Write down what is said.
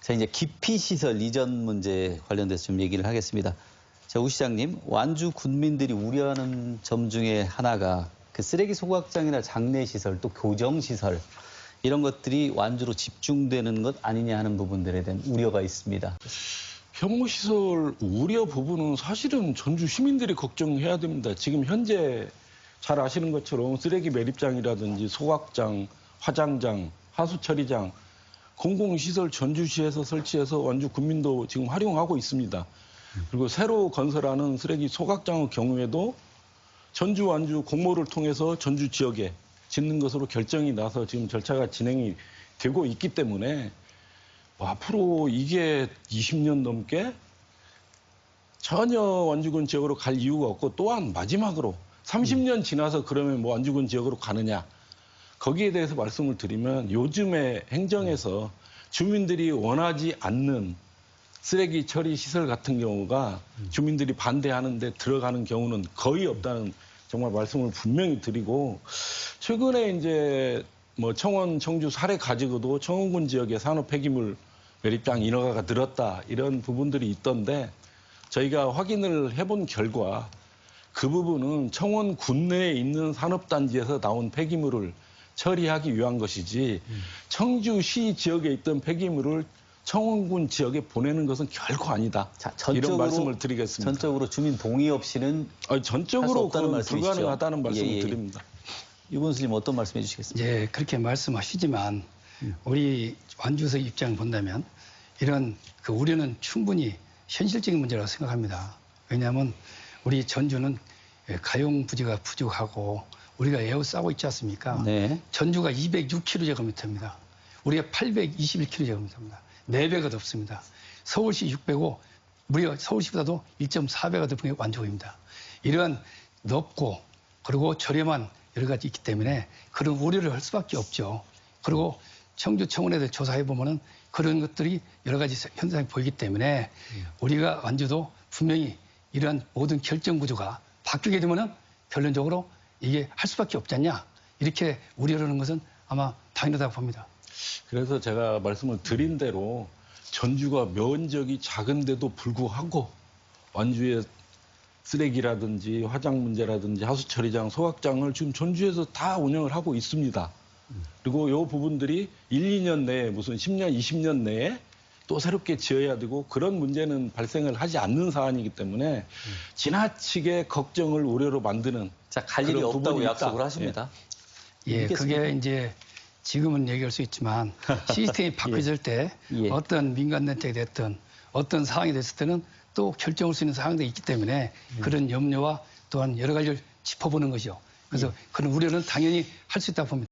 자, 이제 기피 시설 이전 문제 관련돼서 좀 얘기를 하겠습니다. 자, 우 시장님, 완주 군민들이 우려하는 점 중에 하나가 그 쓰레기 소각장이나 장례 시설, 또 교정 시설 이런 것들이 완주로 집중되는 것 아니냐 하는 부분들에 대한 우려가 있습니다. 혐오시설 우려 부분은 사실은 전주 시민들이 걱정해야 됩니다. 지금 현재 잘 아시는 것처럼 쓰레기 매립장이라든지 소각장, 화장장, 하수처리장, 공공시설 전주시에서 설치해서 완주 군민도 지금 활용하고 있습니다. 그리고 새로 건설하는 쓰레기 소각장의 경우에도 전주 완주 공모를 통해서 전주 지역에 짓는 것으로 결정이 나서 지금 절차가 진행이 되고 있기 때문에 뭐 앞으로 이게 20년 넘게 전혀 완주군 지역으로 갈 이유가 없고 또한 마지막으로 30년 지나서 그러면 뭐 완주군 지역으로 가느냐 거기에 대해서 말씀을 드리면 요즘에 행정에서 주민들이 원하지 않는 쓰레기 처리 시설 같은 경우가 주민들이 반대하는데 들어가는 경우는 거의 없다는 정말 말씀을 분명히 드리고 최근에 이제 뭐 청원 청주 사례 가지고도 청원군 지역의 산업 폐기물 매립장 인허가가 늘었다 이런 부분들이 있던데 저희가 확인을 해본 결과 그 부분은 청원 군 내에 있는 산업단지에서 나온 폐기물을 처리하기 위한 것이지 청주시 지역에 있던 폐기물을 청원군 지역에 보내는 것은 결코 아니다. 자, 이런 전적으로 말씀을 드리겠습니다. 전적으로 주민 동의 없이는 아니, 전적으로 그건 말씀이시죠? 불가능하다는 말씀을 예, 예. 드립니다. 유건수님 어떤 말씀해 주시겠습니까? 예, 그렇게 말씀하시지만 우리 완주서 입장 본다면 이런 그 우려는 충분히 현실적인 문제라고 생각합니다. 왜냐하면 우리 전주는 예, 가용 부지가 부족하고 우리가 에어싸고 있지 않습니까? 네. 전주가 206km제곱미터입니다. 우리가 821km제곱미터입니다. 4배가 덥습니다. 서울시 6배고 무려 서울시보다도 1.4배가 더 완주입니다. 이러한 넓고 그리고 저렴한 여러 가지 있기 때문에 그런 우려를 할 수밖에 없죠. 그리고 청주 청원에도 조사해 보면은 그런 것들이 여러 가지 현상이 보이기 때문에 우리가 완주도 분명히 이러한 모든 결정 구조가 바뀌게 되면은 결론적으로 이게 할 수밖에 없지 않냐 이렇게 우려를 하는 것은 아마 당연하다고 봅니다. 그래서 제가 말씀을 드린 대로 전주가 면적이 작은데도 불구하고 완주의 쓰레기라든지 화장 문제라든지 하수처리장, 소각장을 지금 전주에서 다 운영을 하고 있습니다. 그리고 이 부분들이 1, 2년 내에 무슨 10년, 20년 내에 또 새롭게 지어야 되고 그런 문제는 발생을 하지 않는 사안이기 때문에 지나치게 걱정을 우려로 만드는 자, 갈 일이 그런 없다고. 약속을 하십니다. 예, 믿겠습니다. 그게 이제 지금은 얘기할 수 있지만 시스템이 바뀌어질 때 예. 어떤 민간 단체가 됐든 어떤 상황이 됐을 때는 또 결정할 수 있는 상황들이 있기 때문에 음. 그런 염려와 또한 여러 가지를 짚어보는 것이죠. 그래서 그런 우려는 당연히 할 수 있다고 봅니다.